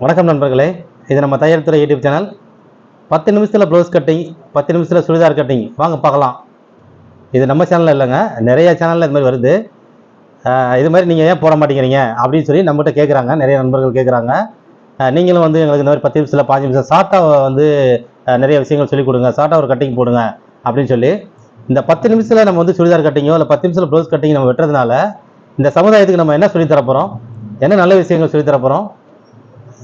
வணக்கம் நண்பர்களே இது நம்ம தயாரித்துறை யூடியூப் சேனல். பத்து நிமிஷத்தில் ப்ளவுஸ் கட்டிங் பத்து நிமிஷத்தில் சுடிதார் கட்டிங் வாங்க பார்க்கலாம். இது நம்ம சேனலில் இல்லைங்க நிறைய சேனலில் இது மாதிரி வருது. இது மாதிரி நீங்கள் ஏன் போட மாட்டேங்கிறீங்க அப்படின்னு சொல்லி நம்மகிட்ட கேட்குறாங்க நிறைய நண்பர்கள் கேட்குறாங்க நீங்களும் வந்து எங்களுக்கு இந்த மாதிரி பத்து நிமிஷத்தில் பாஞ்சு நிமிஷம் ஷார்ட்டாக வந்து நிறைய விஷயங்கள் சொல்லிக் கொடுங்க ஷார்ட்டாக ஒரு கட்டிங் போடுங்க அப்படின்னு சொல்லி. இந்த பத்து நிமிஷத்தில் நம்ம வந்து சுடிதார் கட்டிங்கோ இல்லை பத்து நிமிஷத்தில் ப்ளவுஸ் கட்டிங் நம்ம வெட்டுறதுனால இந்த சமுதாயத்துக்கு நம்ம என்ன சொல்லித் என்ன நல்ல விஷயங்கள் சொல்லித்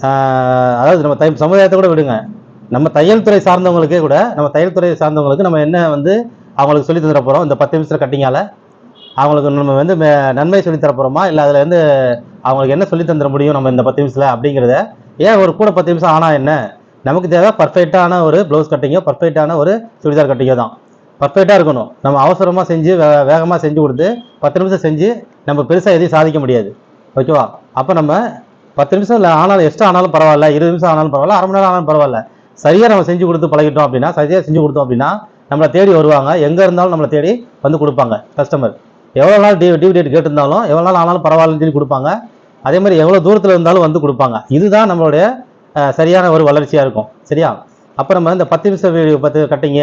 அதாவது நம்ம தை சமுதாயத்தை கூட விடுங்க. நம்ம தையல் துறை சார்ந்தவங்களுக்கே கூட நம்ம தையல் துறை சார்ந்தவங்களுக்கு நம்ம என்ன வந்து அவங்களுக்கு சொல்லி தர போகிறோம் இந்த பத்து நிமிஷம் கட்டிங்கால. அவங்களுக்கு நம்ம வந்து மே- நன்மை சொல்லி தர போகிறோமா இல்லை அதில் வந்து அவங்களுக்கு என்ன சொல்லி தந்துட முடியும் நம்ம இந்த பத்து நிமிஷத்தில் அப்படிங்கிறத? ஏன் ஒரு கூட பத்து நிமிஷம் ஆனால் என்ன? நமக்கு தேவை பர்ஃபெக்டான ஒரு ப்ளவுஸ் கட்டிங்கோ பர்ஃபெக்டான ஒரு சுடிதார் கட்டிங்கோ தான். பர்ஃபெக்டாக இருக்கணும். நம்ம அவசரமாக செஞ்சு வே வேகமாக செஞ்சு கொடுத்து பத்து நிமிஷம் செஞ்சு நம்ம பெருசாக எதையும் சாதிக்க முடியாது. ஓகேவா? அப்போ நம்ம பத்து நிமிஷம் இல்லை ஆனாலும் எக்ஸ்ட்ரா ஆனாலும் பரவாயில்ல இருபது நிமிஷம் ஆனாலும் பரவாயில்ல அரை மணி நேரம் ஆனாலும் பரவாயில்ல. சரியாக நம்ம செஞ்சு கொடுத்து பழகிட்டோம் அப்படின்னா சரியாக செஞ்சு கொடுத்தோம் அப்படின்னா நம்மளை தேடி வருவாங்க. எங்கே இருந்தாலும் நம்மளை தேடி வந்து கொடுப்பாங்க கஸ்டமர் எவ்வளோ நாள் டிவி டிவி டேட் கேட்டிருந்தாலும் எவ்வளோ நாள் ஆனாலும் பரவாயில்லன்னு சொல்லி கொடுப்பாங்க. அதே மாதிரி எவ்வளோ தூரத்தில் இருந்தாலும் வந்து கொடுப்பாங்க. இதுதான் நம்மளுடைய சரியான ஒரு வளர்ச்சியாக இருக்கும். சரியா? அப்போ நம்ம இந்த பத்து நிமிஷம் வீடியோ பத்து கட்டிங்க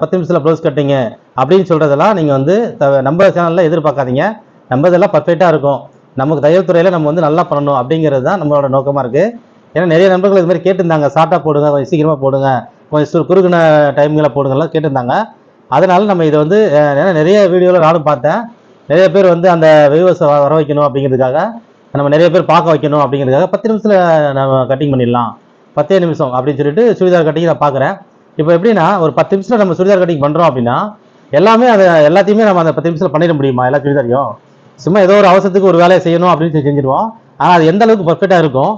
பத்து நிமிஷத்தில் ப்ளவுஸ் கட்டிங்க அப்படின்னு சொல்கிறதெல்லாம் நீங்கள் வந்து த- நம்ம சேனலில் எதிர்பார்க்காதீங்க. நம்ம இதெல்லாம் பர்ஃபெக்டாக இருக்கும். நமக்கு தையல் துறையில் நம்ம வந்து நல்லா பண்ணணும் அப்படிங்கிறது தான் நம்மளோட நோக்கமாக இருக்குது ஏன்னா நிறைய நண்பர்கள் இது மாதிரி கேட்டிருந்தாங்க. ஷார்ட்டாக போடுங்க கொஞ்சம் சீக்கிரமாக போடுங்க கொஞ்சம் குறுகின டைம்களை போடுங்கலாம் கேட்டிருந்தாங்க. அதனால நம்ம இதை வந்து ஏன்னா நிறைய வீடியோவில் நானும் பார்த்தேன். நிறைய பேர் வந்து அந்த வியூவர்ஸை வர வைக்கணும் அப்படிங்கிறதுக்காக நம்ம நிறைய பேர் பார்க்க வைக்கணும் அப்படிங்கிறதுக்காக பத்து நிமிஷத்தில் நம்ம கட்டிங் பண்ணிடலாம். பத்தே நிமிஷம் அப்படின்னு சொல்லிட்டு சுடிதார் கட்டிங் நான் பார்க்குறேன். இப்போ எப்படின்னா ஒரு பத்து நிமிஷத்தில் நம்ம சுடிதார் கட்டிங் பண்ணுறோம் அப்படின்னா எல்லாமே அதை எல்லாத்தையுமே நம்ம அந்த பத்து நிமிஷத்தில் பண்ணிட முடியுமா? எல்லா சுடிதாரையும்? சும்மா ஏதோ ஒரு அவசரத்துக்கு ஒரு வேலையை செய்யணும் அப்படின்னு சொல்லி செஞ்சுருவோம். ஆனால் அது எந்த அளவுக்கு பர்ஃபெக்டாக இருக்கும்?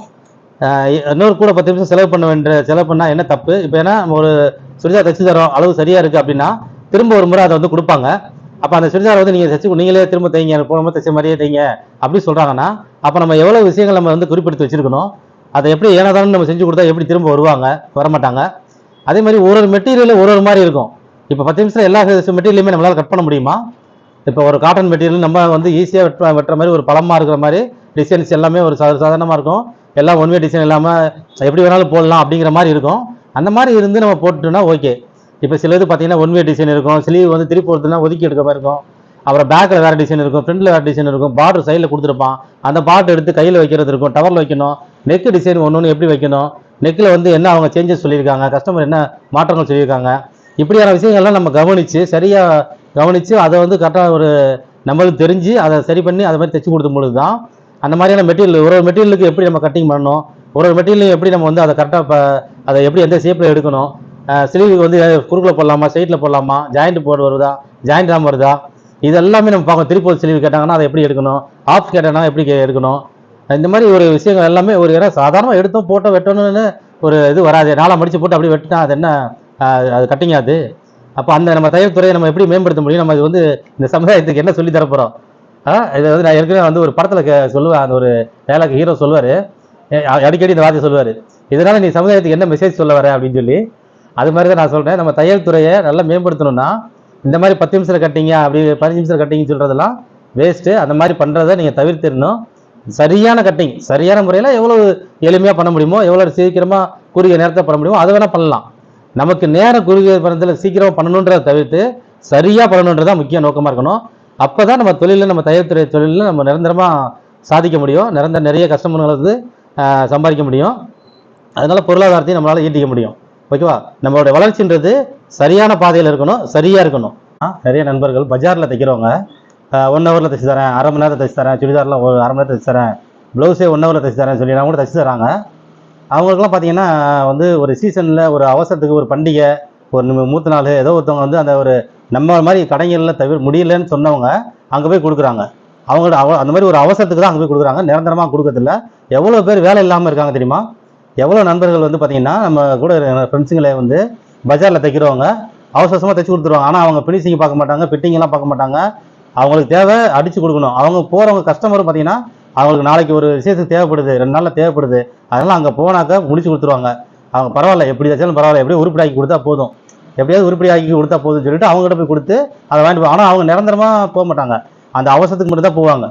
இன்னொரு கூட பத்து நிமிஷம் செலவு பண்ண வேண்டிய செலவு பண்ணால் என்ன தப்பு? இப்போ ஏன்னா நம்ம ஒரு சுடிதார் தைச்சு தரோம் அளவு சரியாக இருக்குது அப்படின்னா திரும்ப ஒரு முறை அதை வந்து கொடுப்பாங்க. அப்போ அந்த சுடிதார் வந்து நீங்கள் தைச்சு நீங்களே திரும்ப தைங்க. போன முறை தைச்ச மாதிரியே தைங்க. அப்படி சொல்கிறாங்கன்னா அப்போ நம்ம எவ்வளோ விஷயங்கள் நம்ம வந்து குறிப்பிடுத்து வச்சிருக்கணும். அதை எப்படி ஏனாதானு நம்ம செஞ்சு கொடுத்தா எப்படி திரும்ப வருவாங்க? வரமாட்டாங்க. அதே மாதிரி ஒரு ஒரு மெட்டீரியல் ஒரு ஒரு மாதிரி இருக்கும். இப்போ பத்து நிமிஷத்தில் எல்லா மெட்டீரியலுமே நம்மளால் கட் பண்ண முடியுமா? இப்போ ஒரு காட்டன் மெட்டீரியல் நம்ம வந்து ஈஸியாக வெட்ட வெட்டுற மாதிரி ஒரு பழமாக இருக்கிற மாதிரி டிசைன்ஸ் எல்லாமே ஒரு சாதாரணமாக இருக்கும். எல்லாம் ஒன்வே டிசைன் இல்லாமல் எப்படி வேணாலும் போடலாம் அப்படிங்கிற மாதிரி இருக்கும். அந்த மாதிரி இருந்து நம்ம போட்டுட்டோம்னா ஓகே இப்போ சில இது பார்த்தீங்கன்னா ஒன்வே டிசைன் இருக்கும். ஸ்லீவ் வந்து திருப்பி ஒருத்தனா ஒதுக்கி எடுக்கிற மாதிரி இருக்கும். அப்புறம் பேக்கில் வேறு டிசைன் இருக்கும். ஃப்ரண்ட்டில் வேறு டிசைன் இருக்கும். பார்டர் சைடில் கொடுத்துருப்பான். அந்த பார்டர் எடுத்து கையில் வைக்கிறது இருக்கும். டவரில் வைக்கணும். நெக்கு டிசைன் ஒன்று ஒன்று எப்படி வைக்கணும்? நெக்கில் வந்து என்ன அவங்க சேஞ்சஸ் சொல்லியிருக்காங்க? கஸ்டமர் என்ன மாற்றங்கள் சொல்லியிருக்காங்க? இப்படியான விஷயங்கள்லாம் நம்ம கவனித்து சரியாக கவனித்து அதை வந்து கரெக்டாக ஒரு நம்மளுக்கு தெரிஞ்சு அதை சரி பண்ணி அதை மாதிரி தைச்சி கொடுத்த பொழுது தான் அந்த மாதிரியான மெட்டீரியல் ஒரு ஒரு மெட்டீரியலுக்கு எப்படி நம்ம கட்டிங் பண்ணணும்? ஒரு ஒரு மெட்டீரியலையும் எப்படி நம்ம வந்து அதை கரெக்டாக அதை எப்படி எந்த ஷேப்பில் எடுக்கணும்? ஸ்லீவுக்கு வந்து குறுக்கில் போடலாமா சைட்டில் போடலாமா ஜாயிண்ட் போர்டு வருதா ஜாயிண்ட் ஆம் வருதா? இது எல்லாமே நம்ம பார்க்கணும். திருப்பூர் ஸ்லீவ் கேட்டாங்கன்னா அதை எப்படி எடுக்கணும்? ஆஃப் கேட்டாங்கன்னா எப்படி எடுக்கணும்? இந்த மாதிரி ஒரு விஷயங்கள் எல்லாமே ஒரு இடம் சாதாரணமாக எடுத்தோம் போட்டோம் வெட்டணும்னு ஒரு இது வராது. நாளாக மடித்து போட்டு அப்படியே வெட்டினா அது என்ன? அது கட்டிங் அது? அப்போ அந்த நம்ம தையல் துறையை நம்ம எப்படி மேம்படுத்த முடியும்? நம்ம இது வந்து இந்த சமுதாயத்துக்கு என்ன சொல்லி தரப்போகிறோம் இதை இது வந்து நான் ஏற்கனவே வந்து ஒரு படத்தில் சொல்லுவேன் அந்த ஒரு வேலைக்கு ஹீரோ சொல்லுவார். அடிக்கடி இந்த வார்த்தை சொல்லுவார். இதனால் நீ சமுதாயத்துக்கு என்ன மெசேஜ் சொல்ல வர அப்படின்னு சொல்லி அது மாதிரி தான் நான் சொல்கிறேன் நம்ம தையல் துறையை நல்லா மேம்படுத்தணும்னா இந்த மாதிரி பத்து நிமிஷத்தில் கட்டிங்க அப்படி பதினஞ்சு நிமிஷம் கட்டிங்க சொல்கிறதெல்லாம் வேஸ்ட்டு அந்த மாதிரி பண்ணுறதை நீங்கள் தவிர்த்திடணும். சரியான கட்டிங் சரியான முறையில் எவ்வளோ எளிமையாக பண்ண முடியுமோ எவ்வளோ சீக்கிரமாக குறுகிய நேரத்தை பண்ண முடியுமோ அதை வேணால் பண்ணலாம். நமக்கு நேர குறுகிய பணத்தில் சீக்கிரமாக பண்ணணுன்றதை தவிர்த்து சரியாக பண்ணணுன்றது தான் முக்கிய நோக்கமாக இருக்கணும். அப்போ தான் நம்ம தொழிலில் நம்ம தையல் தொழிலில் நம்ம நிரந்தரமாக சாதிக்க முடியும். நிரந்தர நிறைய கஸ்டமர்களை வந்து சம்பாதிக்க முடியும். அதனால் பொருளாதாரத்தையும் நம்மளால் ஈட்டிக்க முடியும். ஓகேவா? நம்மளுடைய வளர்ச்சின்றது சரியான பாதையில் இருக்கணும் சரியாக இருக்கணும். ஆ, நிறைய நண்பர்கள் பஜாரில் தைக்கிறவங்க ஒன் ஹவரில் தைச்சு தரேன் அரை மணி நேரத்தில் தைச்சு தரேன் சுடிதாரில் ஒரு அரை மணி நேரத்தில் தைச்சு தரேன் ப்ளவுஸே ஒன் ஹவரில் தைச்சு தரேன் சொல்லி நான் கூட தைச்சு தராங்க. அவங்களுக்குலாம் பார்த்தீங்கன்னா வந்து ஒரு சீசனில் ஒரு அவசரத்துக்கு ஒரு பண்டிகை ஒரு மூத்த நாள் ஏதோ ஒருத்தவங்க வந்து அந்த ஒரு நம்ம மாதிரி கடைகளில் தவிர முடியலன்னு சொன்னவங்க அங்கே போய் கொடுக்குறாங்க. அவங்களோட அவ அந்த மாதிரி ஒரு அவசரத்துக்கு தான் அங்கே போய் கொடுக்குறாங்க. நிரந்தரமாக கொடுக்கறதில்ல. எவ்வளோ பேர் வேலை இல்லாமல் இருக்காங்க தெரியுமா? எவ்வளோ நண்பர்கள் வந்து பார்த்தீங்கன்னா நம்ம கூட ஃப்ரெண்ட்ஸுங்களே வந்து பஜாரில் தைக்கிறவங்க அவசரமாக தைச்சு கொடுத்துருவாங்க. ஆனால் அவங்க ஃபினிஷிங் பார்க்க மாட்டாங்க ஃபிட்டிங்கெல்லாம் பார்க்க மாட்டாங்க. அவங்களுக்கு தேவை அடித்து கொடுக்கணும். அவங்க போகிறவங்க கஸ்டமர் பார்த்தீங்கன்னா அவங்களுக்கு நாளைக்கு ஒரு விஷயத்துக்கு தேவைப்படுது ரெண்டு நாளில் தேவைப்படுது. அதனால் அங்கே போனாக்க முடிச்சு கொடுத்துருவாங்க. அவங்க பரவாயில்ல எப்படி தைச்சாலும் பரவாயில்ல எப்படியும் உருப்படி கொடுத்தா போதும். எப்படியாவது உருப்படி ஆக்கி கொடுத்தா போதும்னு சொல்லிட்டு அவங்ககிட்ட போய் கொடுத்து அதை வாங்கிட்டு ஆனால் அவங்க நிரந்தரமாக போக மாட்டாங்க. அந்த அவசரத்துக்கு மட்டும் தான் போவாங்க.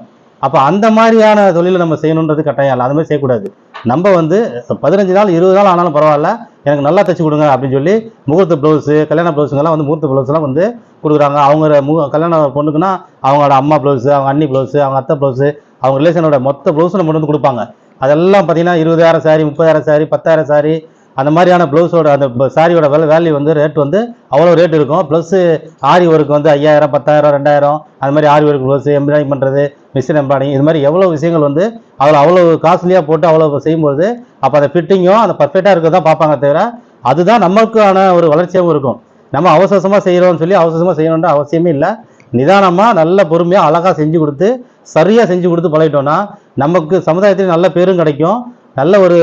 அப்போ அந்த மாதிரியான தொழிலை நம்ம செய்யணுன்றது கட்டாயம் இல்லை. அது மாதிரி செய்யக்கூடாது. நம்ம வந்து பதினஞ்சு நாள் இருபது நாள் ஆனாலும் பரவாயில்ல. எனக்கு நல்லா தைச்சி கொடுங்க அப்படின்னு சொல்லி முகூர்த்த ப்ளவுஸு கல்யாண ப்ளவுஸுங்கெல்லாம் வந்து முகூர்த்த ப்ளவுஸ்லாம் வந்து கொடுக்குறாங்க. அவங்க மு கல்யாண பொண்ணுக்குன்னா அவங்களோட அம்மா ப்ளவுஸு அவங்க அண்ணி ப்ளவுஸு அவங்க அத்தை ப்ளவுஸு அவங்க ரிலேஷனோட மொத்த ப்ளவுஸும் நம்ம வந்து கொடுப்பாங்க. அதெல்லாம் பார்த்தீங்கன்னா இருபதாயிரம் சாரி முப்பதாயிரம் சாரி பத்தாயிரம் சாரி அந்த மாதிரியான ப்ளவுஸோட அந்த சாரியோட விலை வேல்யூ வந்து ரேட் வந்து அவ்வளோ ரேட் இருக்கும். ப்ளஸ்ஸு ஆரி ஒர்க் வந்து ஐயாயிரம் பத்தாயிரம் ரெண்டாயிரம் அது மாதிரி ஆரி ஒர்க் ப்ளவுஸ் எம்ப்ராய்டிங் பண்ணுறது மிஷின் எம்ப்ராய்டிங் இது மாதிரி எவ்வளோ விஷயங்கள் வந்து அவ்வளோ அவ்வளோ காஸ்ட்லியாக போட்டு அவ்வளோ செய்யும்போது அப்போ அந்த ஃபிட்டிங்கும் அந்த பர்ஃபெக்டாக இருக்கிறத தான் பார்ப்பாங்க தவிர அதுதான் நமக்கான ஒரு வளர்ச்சியாகவும் இருக்கும். நம்ம அவசரமாக செய்கிறோம்னு சொல்லி அவசரமாக செய்யணுன்ற அவசியமே இல்லை. நிதானமாக நல்ல பொறுமையாக அழகாக செஞ்சு கொடுத்து சரியாக செஞ்சு கொடுத்து பழகிட்டோம்னா நமக்கு சமுதாயத்தில் நல்ல பேரும் கிடைக்கும். நல்ல ஒரு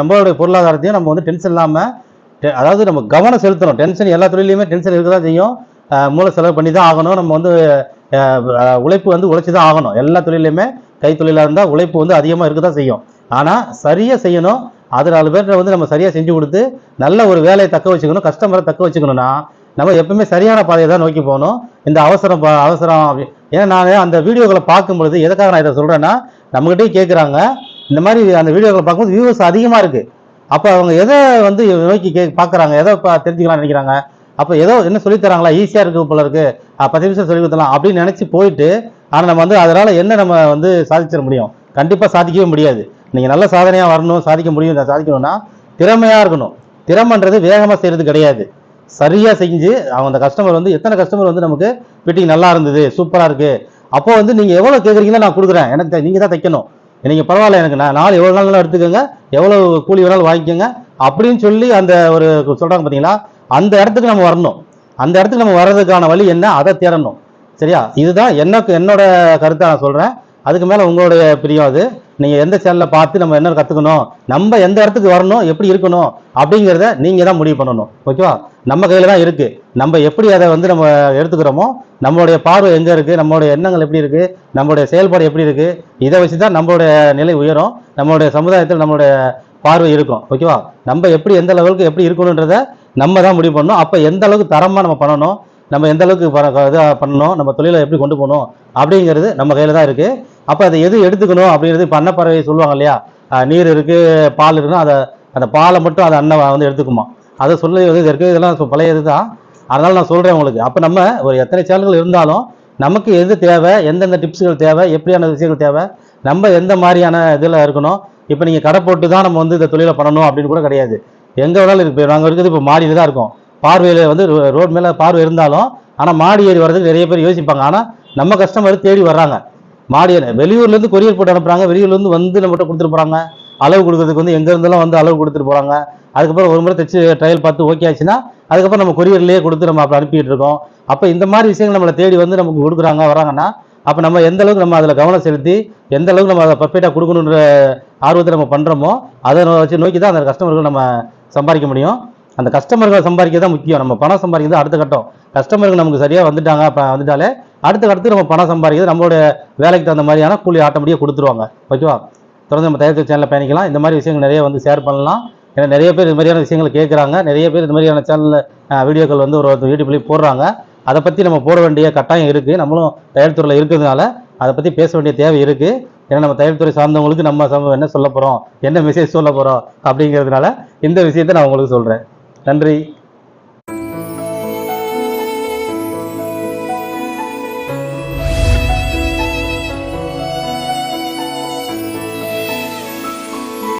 நம்மளுடைய பொருளாதாரத்தையும் நம்ம வந்து டென்ஷன் இல்லாமல் அதாவது நம்ம கவனம் செலுத்தணும். டென்ஷன் எல்லா தொழிலையுமே டென்ஷன் இருக்க தான் செய்யும் மூளை செலவு பண்ணி தான் ஆகணும். நம்ம வந்து உழைப்பு வந்து உழைச்சி தான் ஆகணும். எல்லா தொழிலையுமே கைத்தொழிலாக இருந்தால் உழைப்பு வந்து அதிகமாக இருக்க தான் செய்யும். ஆனால் சரியாக செய்யணும். அது நாலு பேர்கிட்ட வந்து நம்ம சரியாக செஞ்சு கொடுத்து நல்ல ஒரு வேலையை தக்க வச்சுக்கணும் கஸ்டமரை தக்க வச்சுக்கணும்னா நம்ம எப்பவுமே சரியான பாதையை தான் நோக்கி போகணும். இந்த அவசரம் பா- அவசரம் ஏன்னா நான் அந்த வீடியோக்களை பார்க்கும் பொழுது எதுக்காக நான் இதை சொல்கிறேன்னா நம்மகிட்டயும் கேட்குறாங்க இந்த மாதிரி அந்த வீடியோக்களை பார்க்கும்போது வியூவர்ஸ் அதிகமாக இருக்குது அப்போ அவங்க எதை வந்து நோக்கி கே பார்க்குறாங்க? எதை பா தெரிஞ்சுக்கலாம்னு நினைக்கிறாங்க? அப்போ ஏதோ என்ன சொல்லித் தராங்களா? ஈஸியாக இருக்குது போல இருக்குது பத்து நிமிஷம் சொல்லி கொடுத்தலாம் அப்படின்னு நினச்சி போயிட்டு ஆனால் நம்ம வந்து அதனால் என்ன நம்ம வந்து சாதிச்சிட முடியும்? கண்டிப்பாக சாதிக்கவே முடியாது. நீங்கள் நல்ல சாதனையாக வரணும் சாதிக்க முடியும் சாதிக்கணும்னா திறமையாக இருக்கணும். திறமைன்றது வேகமாக செய்கிறது கிடையாது. சரியாக செஞ்சு அவங்க அந்த கஸ்டமர் வந்து எத்தனை கஸ்டமர் வந்து நமக்கு ஃபிட்டிங் நல்லா இருந்தது சூப்பராக இருக்குது அப்போ வந்து நீங்கள் எவ்வளோ கேட்குறீங்களோ நான் கொடுக்குறேன். எனக்கு நீங்கள் தான் தைக்கணும். நீங்கள் பரவாயில்ல எனக்கு நான் நாள் எவ்வளோ நாள் எடுத்துக்கோங்க. எவ்வளோ கூலி வேணாலும் வாங்கிக்கோங்க. அப்படின்னு சொல்லி அந்த ஒரு சொல்கிறாங்க பார்த்தீங்களா அந்த இடத்துக்கு நம்ம வரணும். அந்த இடத்துக்கு நம்ம வர்றதுக்கான வழி என்ன? அதை தேடணும். சரியா? இதுதான் எனக்கு என்னோட கருத்தை நான் சொல்கிறேன் அதுக்கு மேலே உங்களுடைய பிரியம் அது. நீங்கள் எந்த சேனலில் பார்த்து நம்ம என்ன கற்றுக்கணும் நம்ம எந்த இடத்துக்கு வரணும் எப்படி இருக்கணும் அப்படிங்கிறத நீங்கள் தான் முடிவு பண்ணணும். ஓகேவா? நம்ம கையில் தான் இருக்குது நம்ம எப்படி அதை வந்து நம்ம எடுத்துக்கிறோமோ நம்மளுடைய பார்வை எங்கே இருக்குது நம்மளுடைய எண்ணங்கள் எப்படி இருக்குது நம்மளுடைய செயல்பாடு எப்படி இருக்குது இதை வச்சு தான் நம்மளுடைய நிலை உயரும் நம்மளுடைய சமுதாயத்தில் நம்மளுடைய பார்வை இருக்கும். ஓகேவா? நம்ம எப்படி எந்த லெவலுக்கு எப்படி இருக்கணுன்றத நம்ம தான் முடிவு பண்ணணும். அப்போ எந்த அளவுக்கு தரமாக நம்ம பண்ணணும் நம்ம எந்த அளவுக்கு இதாக பண்ணணும் நம்ம தொழிலை எப்படி கொண்டு போகணும் அப்படிங்கிறது நம்ம கையில் தான் இருக்குது அப்போ அதை எது எடுத்துக்கணும் அப்படிங்கிறது இப்போ அன்னப்பறவை சொல்லுவாங்க இல்லையா? நீர் இருக்குது பால் இருக்குன்னா அதை அந்த பாலை மட்டும் அதை அன்னை வந்து எடுத்துக்குமா. அதை சொல்லி வந்து இருக்குது இதெல்லாம் பழைய இது தான் அதனால் நான் சொல்கிறேன் உங்களுக்கு. அப்போ நம்ம ஒரு எத்தனை சேனல்கள் இருந்தாலும் நமக்கு எது தேவை எந்தெந்த டிப்ஸுகள் தேவை எப்படியான விஷயங்கள் தேவை நம்ம எந்த மாதிரியான இதில் இருக்கணும். இப்போ நீங்கள் கடை போட்டு தான் நம்ம வந்து இந்த தொழிலை பண்ணணும் அப்படின்னு கூட கிடையாது. எங்கே வேணாலும் இருக்கு. நாங்கள் இருக்கிறது இப்போ மாடியில் தான் இருக்கோம். பார்வையில் வந்து ரோட் மேலே பார்வை இருந்தாலும் ஆனால் மாடி ஏறி வர்றதுக்கு நிறைய பேர் யோசிப்பாங்க. ஆனால் நம்ம கஸ்டமர் தேடி வர்றாங்க. மாடி வெளியூர்லேருந்து கொரியர் போட்டு அனுப்புகிறாங்க வெளியூர்லேருந்து வந்து நம்மகிட்ட கொடுத்துட்டு போகிறாங்க அளவு கொடுக்கறதுக்கு வந்து எங்கேருந்தெல்லாம் வந்து அளவு கொடுத்துட்டு போகிறாங்க அதுக்கப்புறம் ஒரு முறை தைச்சு ட்ரையல் பார்த்து ஓகே ஆச்சுன்னா அதுக்கப்புறம் நம்ம கொரியர்லேயே கொடுத்து நம்ம அப்படி அனுப்பிட்டு இருக்கோம். அப்போ இந்த மாதிரி விஷயங்கள் நம்மளை தேடி வந்து நமக்கு கொடுக்குறாங்க வராங்கன்னா அப்போ நம்ம எந்த அளவுக்கு நம்ம அதில் கவனம் செலுத்தி எந்த அளவுக்கு நம்ம அதை பர்ஃபெக்டாக கொடுக்கணுன்ற ஆர்வத்தை நம்ம பண்ணுறோமோ அதை வச்சு நோக்கி தான் அந்த கஸ்டமர்கள் நம்ம சம்பாதிக்க முடியும். அந்த கஸ்டமர்களை சம்பாதிக்க தான் முக்கியம். நம்ம பணம் சம்பாதிக்கிறது அடுத்த கட்டம். கஸ்டமர்கள் நமக்கு சரியாக வந்துட்டாங்க அப்போ வந்துட்டாலே அடுத்த கட்டத்துக்கு நம்ம பணம் சம்பாதிக்கிறது நம்மளோட வேலைக்கு தகுந்த மாதிரியான கூலி ஆட்டோமேட்டிக்காக கொடுத்துருவாங்க. ஓகேவா? தொடர்ந்து நம்ம தயாரித்த சேனலில் பயணிக்கலாம். இந்த மாதிரி விஷயங்கள் நிறைய வந்து ஷேர் பண்ணலாம். ஏன்னா நிறைய பேர் இது மாதிரியான விஷயங்கள் கேட்குறாங்க. நிறைய பேர் இந்த மாதிரியான சேனலில் வீடியோக்கள் வந்து ஒரு யூடியூப்லேயும் போடுறாங்க. அதை பற்றி நம்ம போட வேண்டிய கட்டாயம் இருக்குது நம்மளும் தயாரித்துறையில் இருக்கிறதுனால அதை பற்றி பேச வேண்டிய தேவை இருக்குது ஏன்னா நம்ம தயாரித்துறை சார்ந்தவங்களுக்கு நம்ம சமூகம் என்ன சொல்ல போகிறோம் என்ன மெசேஜ் சொல்ல போகிறோம் அப்படிங்கிறதுனால இந்த விஷயத்தை நான் உங்களுக்கு சொல்கிறேன் நன்றி.